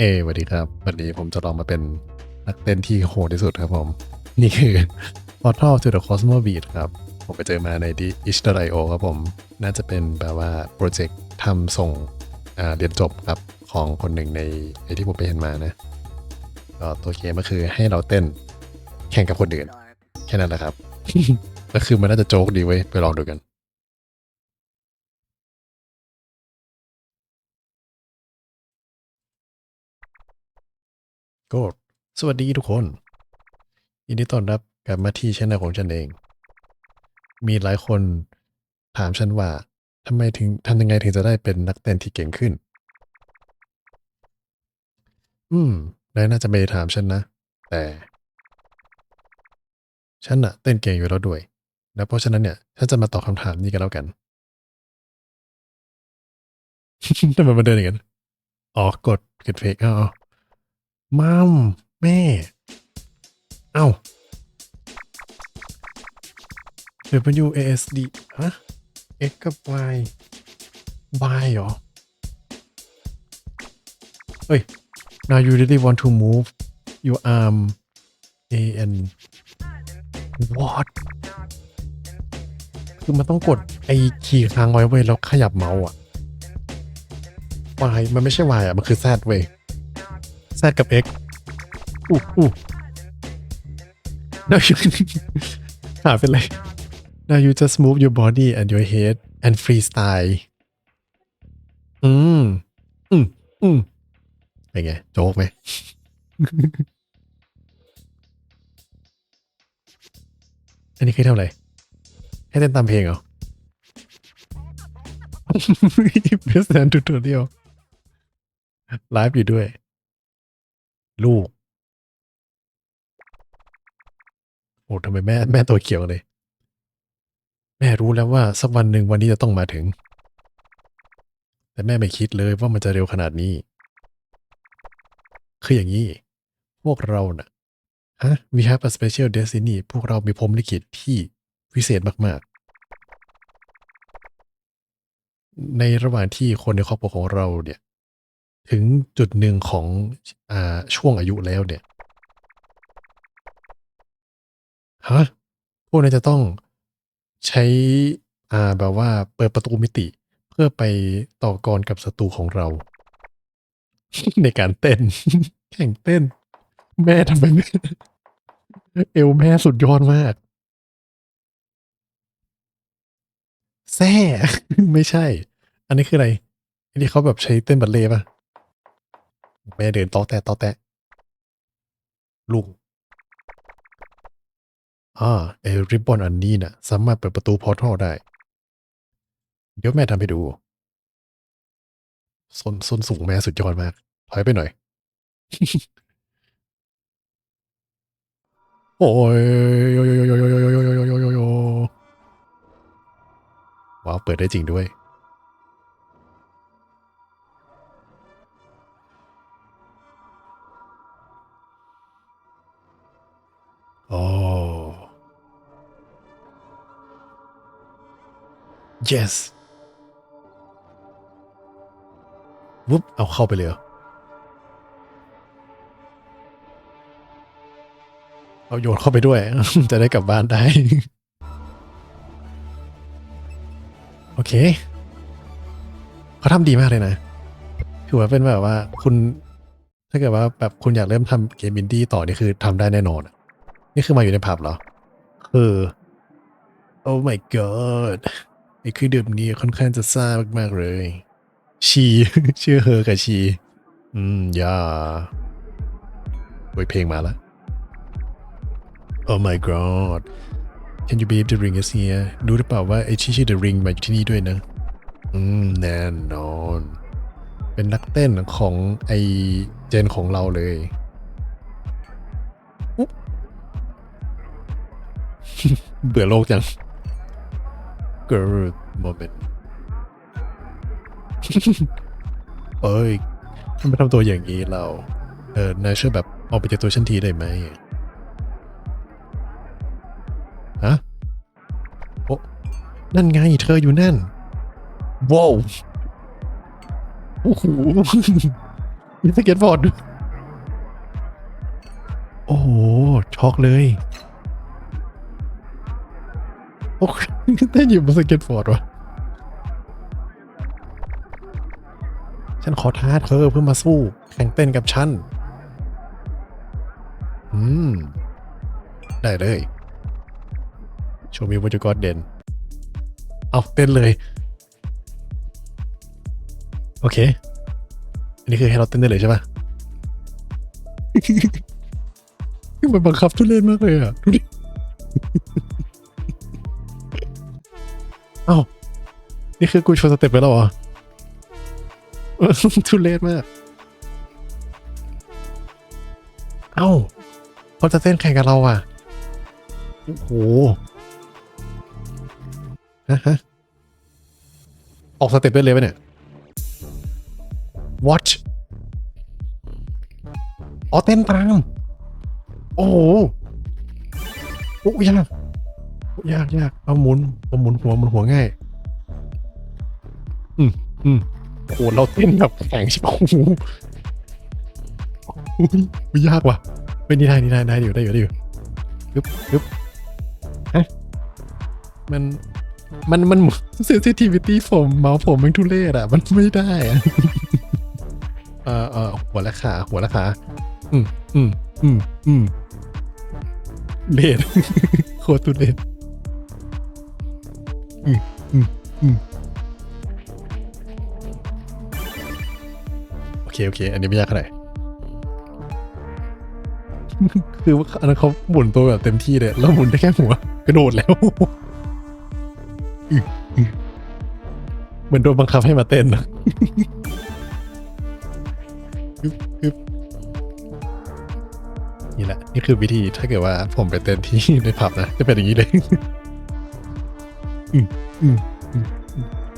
เอสวัสดีครับ วันนี้ผมจะลองมาเป็นนักเต้นที่โหดที่สุดครับผม นี่คือ Portal to the Cosmo Beat ครับ ผมไปเจอมาใน d i s h i o ครับผม น่าจะเป็นแบบว่าโปรเจกต์ทำส่งเรียนจบครับ ของคนหนึ่งในในที่ผมไปเห็นมานะก็ตัวเกมก็คือให้เราเต้นแข่งกับคนอื่น แค่นั้นแหละครับ ก็คือมันน่าจะโจ๊กดีเว้ยไปลองดูกัน ก็สวัสดีทุกคนยินดีต้อนรับกลับมาที่ช่องของฉันเอง มีหลายคนถามฉันว่าทำไมถึงทำยังไงถึงจะได้เป็นนักเต้นที่เก่งขึ้น อืมนายน่าจะไม่ถามฉันนะ แต่ ฉันน่ะเต้นเก่งอยู่แล้วด้วย แล้วเพราะฉะนั้นเนี่ยฉันจะมาตอบคำถามนี้กันแล้วกันทำไมมันเดินอย่างนั้นอ๋อกดกดเพลงอาเอ มัมแม่ เอ้า W A S D ฮะ X กับ Y Y เหรอ เฮ้ย now you really want to move your arm A N what คือมันต้องกดไอ้คีย์ค้างไว้เว้ยแล้วขยับเมาส์อะ Y มันไม่ใช่ Y อะ มันคือ Z เว้ย Z กับ X อู้อู้ now you หาเป็นไร now you just move your body and your head and freestyle อืม อืม อืม เป็นไง โจ๊กไหม อันนี้คือทำอะไร ให้เต้นตามเพลงเหรอ Best and tutorial ไลฟ์อยู่ด้วย ลูก โอ้ทำไมแม่แม่ตัวเขียวเลย แม่รู้แล้วว่าสักวันหนึ่งวันนี้จะต้องมาถึง แต่แม่ไม่คิดเลยว่ามันจะเร็วขนาดนี้ คืออย่างนี้ พวกเราน่ะฮะ we have a special destiny พวกเรามีพรมลิขิตที่วิเศษมาก ๆ ในระหว่างที่คนในครอบครัวของเราเนี่ย ถึงจุดหนึ่งของอ่าช่วงอายุแล้วเนี่ยฮะพวกนั้นจะต้องใช้อ่าแบบว่าเปิดประตูมิติ เพื่อไปต่อกรกับศัตรูของเรา ในการเต้น แข่งเต้น แม่ทำไมแม่เอวแม่สุดยอดมากแซ่ไม่ใช่ อันนี้คืออะไรอันนี้เขาแบบใช้เต้นบัลเล่ปะ แม่เดินตอแตะตอแตะลุงอ่าไอริบบอนอันนี้น่ะ สามารถเปิดประตูพอร์ทัลได้ เดี๋ยวแม่ทำให้ดูส้นส้นสูงแม่สุดยอดมาก ถอยไปหน่อย โอ้ยว้าวเปิดได้จริงด้วย yes วุบเอาเข้าไปเลยเอเอาโยนเข้าไปด้วย จะได้กลับบ้านได้ โอเคเขาทำดีมากเลยนะถือว่าเป็นแบบว่าคุณถ้าเกิดว่าแบบคุณอยากเริ่มทำเกมอินดี้ต่อนี่คือทำได้แน่นอน นี่คือมาอยู่ในผับเหรอ คือโอ้ my god ไอ้คือดื่มนี้ค่อนข้างจะซ่ามากๆเลย ชีชื่อเฮอกับชี อืมย่าโอ้ยเพลงมาล้ว Oh my god Can you believe the ring is here รู้หรือเปล่าว่าไอ้ที่ชื่อ the ring มาอยู่ที่นี่ด้วยนะ อืม แน่นอน เป็นนักเต้นของไอเจนของเราเลยเบื่อโลกจัง Girl moment เอ้ยทำไมทำตัวอย่างนี้เรา เออนายช่วยแบบออกไปจากตัวฉันทีได้ไหมฮะโอ้นั่นไง เธออยู่นั่นว้าวโอ้โหมีสเก็ตบอร์ดด้วยโอ้โห ช็อกเลย โอ้ เต้นอยู่บนสเก็ตบอร์ดวะฉันขอท้าเธอเพื่อมาสู้แข่งเต้นกับฉัน อืม ได้เลย โชว์มีวัจกรเด่น เอาเต้นเลย โอเค อันนี้คือให้เราเต้นได้เลยใช่ปะมันบังคับทุเรศมากเลยอะ ดูดิ นี่คือกูโชว์สเต็ปไปแล้วเหรอ ทุเรศมาก เอ้าเขาจะเต้นแข่งกับเราอะ โอ้โหฮะฮะออกสเต็ปได้เลยปะเนี่ย watch อ๋อเต้นตาม โอ้โหโอ้ยากยากยากเอาหมุนเอาหมุนหัวหมุนหัวง่าย อืมอืมโหเราเต้นแบบแข็งชิบโอ้โหอุ๊ยอุ๊ยยากว่ะไม่นี่ได้นี่ได้ได้อยู่ได้อยู่ได้อยู่ปึ๊บปึ๊บฮะมันมันมัน sensitivity ผมเมาส์ผมมันทุเรศอะ มันไม่ได้อะเออเออหัวและขาหัวและขาอืมอืมอืมอืมเลดโคตรทุเรศอืมอืมอืม เคโอเค อันนี้ไม่ยากเท่าไหร่คือว่าอันนั้นเขาหมุนตัวแบบเต็มที่เลยแล้วหมุนได้แค่หัว กระโดดแล้วเหมือนโดนบังคับให้มาเต้นนะนี่แหละ นี่คือวิธีถ้าเกิดว่าผมไปเต้นที่ในผับนะจะเป็นอย่างนี้เลย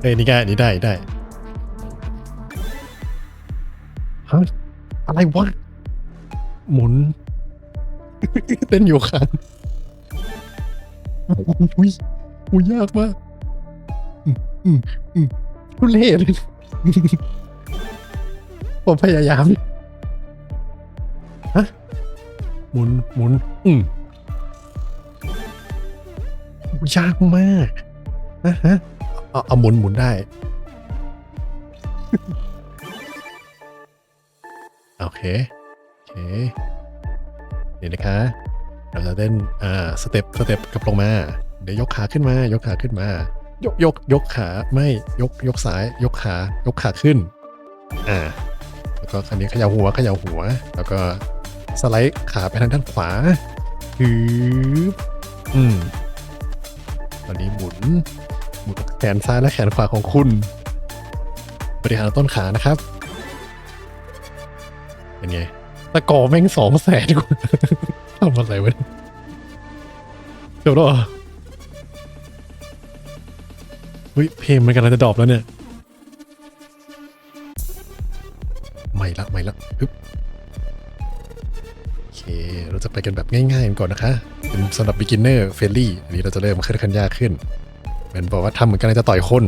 เอ้ยนี่ได้นี่ได้ได้ ฮะอะไรวะ หมุน เต้นอยู่ข้างอุ้ยอุ้ยยากมากอืมอืมอืมทุเรศเลผมพยายามฮะหมุนหมุน อืมยากมากฮะฮะเอาเอาหมุนหมุนได้ โอเค โอเค นี่นะคะเราจะเต้นอ่าสเต็ปสเต็ปกลับลงมา เดี๋ยวยกขาขึ้นมา ยกขาขึ้นมา ยกยกยกขาไม่ยกยกซ้าย ยกขายกขาขึ้น อ่า แล้วก็คราวนี้เขย่าหัวเขย่าหัว แล้วก็สไลด์ขาไปทางด้านขวาฮึบอืมตอนนี้หมุนหมุนแขนซ้ายและแขนขวาของคุณ บริหารต้นขานะครับ เป็นไงตะกอแม่งสองแสนกว่าทำอะไรวะเนี่ยเดี๋ยวรอเฮ้ยเพลงมันกำลังจะดรอปแล้วเนี่ย ไม่ละไม่ละฮึบโอเค เราจะไปกันแบบง่ายๆกันก่อนนะคะ เป็นสำหรับ beginner friendly อันนี้เราจะเริ่มขึ้นขั้นยากขึ้นเหมือนบอกว่าทำเหมือนกันจะต่อยคน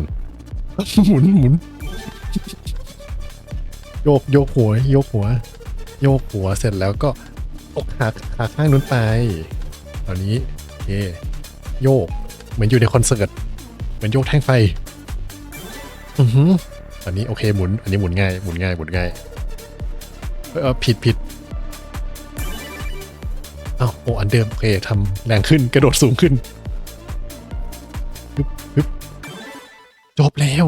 หมุนหมุนโยกโยกหัวโยกหัว โยกหัวเสร็จแล้วก็ตกขาขาข้างนู้นไปตอนนี้โอเคโยกเหมือนอยู่ในคอนเสิร์ตเหมือนโยกแท่งไฟอือหืออันนี้โอเคหมุน อันนี้หมุนง่ายหมุนง่ายหมุนง่ายเออผิดผิดอ้าวโอ้อันเดิมโอเคทำแรงขึ้นกระโดดสูงขึ้นฮึบฮึบจบแล้ว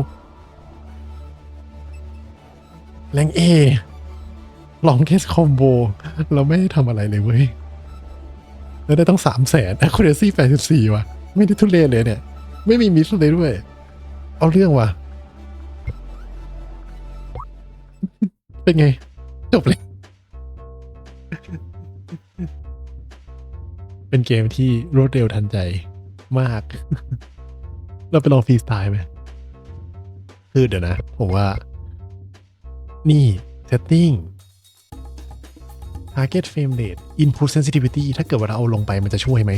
แรงเอ ลองเกสคอมโบเราไม่ได้ทำอะไรเลยเว้ยแล้วได้ต้องสามแสน accuracy แปดสิบสี่ว่ะ ไม่ได้ทุเรศเลยเนี่ย ไม่มีมิสเลยด้วย เอาเรื่องว่ะ เป็นไง จบเลย เป็นเกมที่รวดเร็วทันใจมาก เราไปลองฟรีสไตล์ไหมคือเดี๋ยวนะ ผมว่า นี่ setting target frame rate input sensitivity ถ้าเกิดว่าเราเอาลงไปมันจะช่วยไหม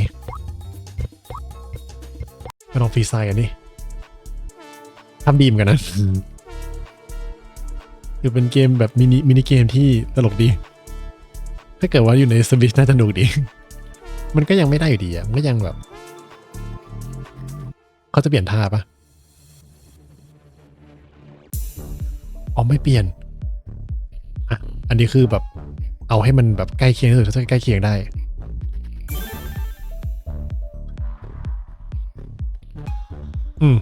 ไปลองฟรีสไตล์กันดิทำดีเหมอนกันนะคือเป็นเกมแบบมินิมินิเกมที่ตลกดี ถ้าเกิดว่าอยู่ในสวิชน่าจะหนุกดี มันก็ยังไม่ได้อยู่ดีอะ มันก็ยังแบบ เขาจะเปลี่ยนท่าปะอ๋อไม่เปลี่ยน อะ อันนี้คือแบบ เอาให้มันแบบใกล้เคียงที่สุดเท่าที่ใกล้เคียงได้ อืม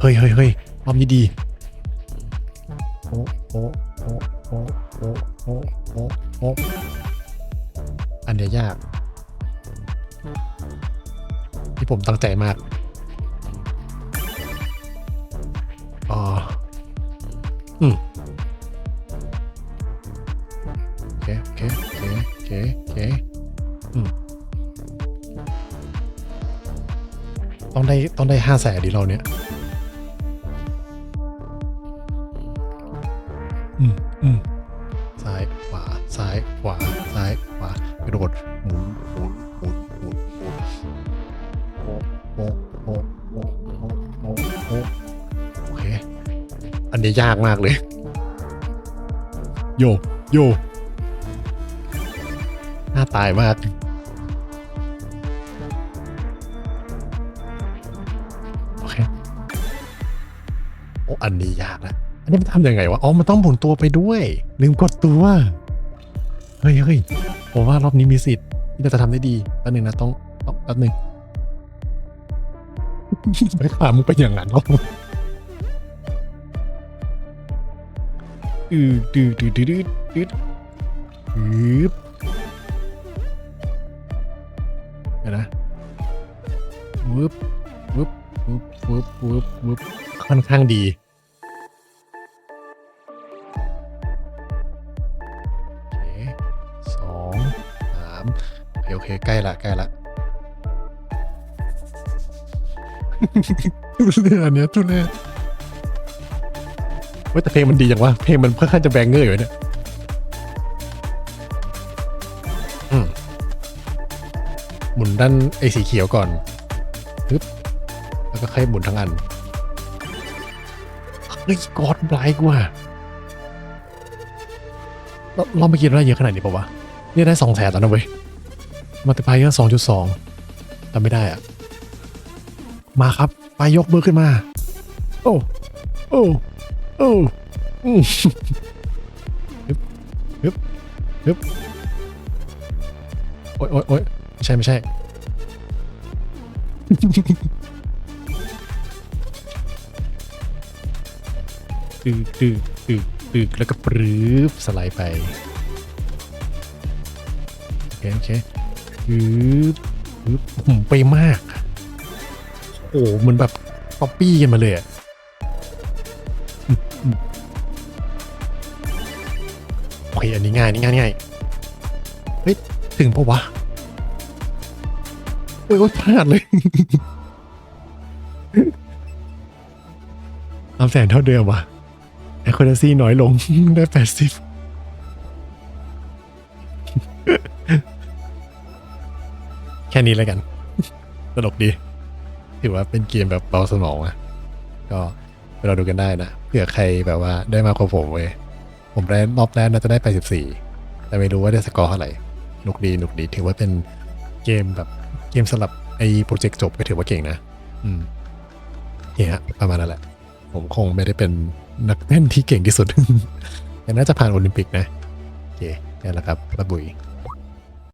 เฮ้ยเฮ้ยเฮ้ยรอบนี้ดี โอ้โอ้โอ้โอ้โอ้โอ้โอ้โอ้อันเนี้ยยาก ที่ผมตั้งใจมากอ๋ออืม ได้ต้องได้ห้าแสนดิเราเนี้ยอืมอืมซ้ายขวาซ้ายขวาซ้ายขวากระโดดหมุนหมุนหมุนหมุนหมุนโอ้โอ้โอ้โอ้โอ้โอ้โอ้โอเคอันนี้ยากมากเลย โยโยหน้าตายมาก อ้อันนี้ยากนะอันนี้มันทำยังไงวะ อ๋อ มันต้องหมุนตัวไปด้วย ลืมกดตัว เฮ้ยเฮ้ยผมว่ารอบนี้มีสิทธิ์ที่เราจะทำได้ดีแป๊บนึงนะต้องต้องแป๊บนึงไปขามึงไปอย่างนั้นหรออือดืดดืดดืดดืดฮึบเดี๋ยวนะวึบวึบวึบวึบวึบวึบค่อนข้างดี ใกล้ละใกล้ละ ทุเรศอันเนี้ยทุเรศเว้ยแต่เพลงมันดีจังวะเพลงมันค่อนข้างจะแบงเกอร์อยู่เนี่ยอืมหมุนด้านไอ้สีเขียวก่อนปึ๊บแล้วก็ค่อยหมุนทั้งอันเฮ้ยกอดไลค์ว่ะเราเราไม่คิดว่าได้เยอะขนาดนี้ปะวะ นี่ได้สองแสนแล้วนะเว้ย มาแต่ไปก็สองจุดสองทำไม่ได้อะมาครับ ไปยกมือขึ้นมา โอ้โอ้โอ้ฮึบฮึบฮึบโอ๊ยโอ๊ยโอ๊ยไม่ใช่ไม่ใช่ตึกตึกตึกตึกแล้วก็ปรื๊บสไลด์ไป โอเค โอเค ปึ๊บปึ๊บผมไปมาก โอ้โหมันแบบป๊อปปี้กันมาเลยอะโอเคอันนี้ง่ายอันนี่ง่ายง่ายเฮ้ย ถึงปะวะโอ้ยโอ้ยพลาดเลยทำแสนเท่าเดิมวะแอค u รซี่น้อยลงได้แปดสิบ แค่นี้แล้วกันตลกดี ถือว่าเป็นเกมแบบเบาสมองอะก็เราดูกันได้นะเผื่อใครแบบว่าได้มากกว่าผมเว้ยผมได้รอบแรกน่าจะได้84แต่ไม่รู้ว่าได้สกอร์เท่าไหร่หนุกดีหนุกดี ถือว่าเป็นเกมแบบเกมสลับไอ้โปรเจกต์จบก็ถือว่าเก่งนะ อืมเนี่ยฮะประมาณนั้นแหละ ผมคงไม่ได้เป็นนักเต้นที่เก่งที่สุดแต่น่าจะผ่านโอลิมปิกนะ โอเคนี่นแหละครับระบุย